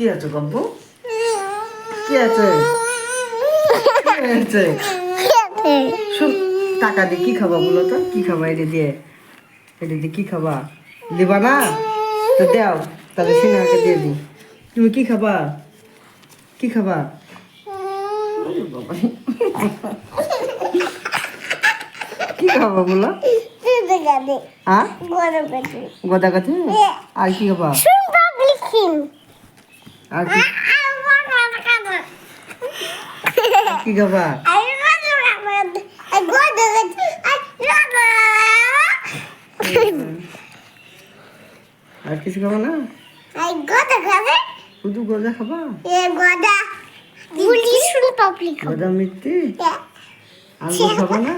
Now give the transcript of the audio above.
কি আছে গব্ব কি আছে? হয়েছে শুন টাকা দিয়ে কি খাবা বলো তো? কি খাবা এটা দিয়ে? এটা দিয়ে কি খাবা? দিবা না? তো দাও তাহলে সিনেমাকে দিয়ে দিই। তুমি কি খাবা? কি খাবা? কি খাবা বলো? হ্যাঁ? গদা গাছে আর কি খাবা? আর কি? কি খাবা? আর কিছু খাবা না? শুধু গজা খাবা? গদা মিথ্যে? আলু খাবা না?